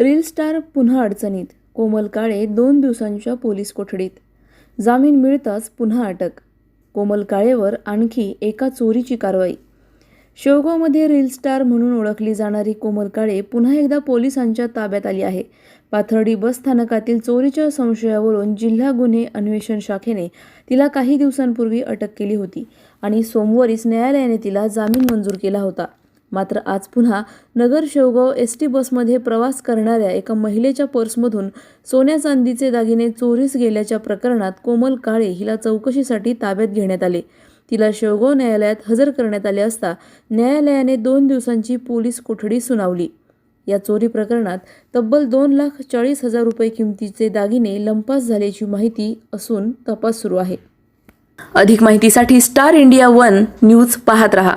Reel star पुन्हा अडचणीत. कोमल काळे दोन दिवसांच्या पोलीस कोठडीत. जामीन मिळताच पुन्हा अटक. कोमल काळेवर आणखी एका चोरीची कारवाई. शेवगावमध्ये रील स्टार म्हणून ओळखली जाणारी कोमल काळे पुन्हा एकदा पोलिसांच्या ताब्यात आली आहे. पाथर्डी बस स्थानकातील चोरीच्या संशयावरून जिल्हा गुन्हे अन्वेषण शाखेने तिला काही दिवसांपूर्वी अटक केली होती आणि सोमवारीच न्यायालयाने तिला जामीन मंजूर केला होता. मात्र आज पुन्हा नगर शेवगाव एस टी बसमध्ये प्रवास करणाऱ्या एका महिलेच्या पर्समधून सोन्या चांदीचे दागिने चोरीस गेल्याच्या प्रकरणात कोमल काळे हिला चौकशीसाठी ताब्यात घेण्यात आले. तिला शेवगाव न्यायालयात हजर करण्यात आले असता न्यायालयाने दोन दिवसांची पोलीस कोठडी सुनावली. या चोरी प्रकरणात तब्बल दोन लाख चाळीस हजार रुपये किमतीचे दागिने लंपास झाल्याची माहिती असून तपास सुरू आहे. अधिक माहितीसाठी स्टार इंडिया वन न्यूज पाहत रहा.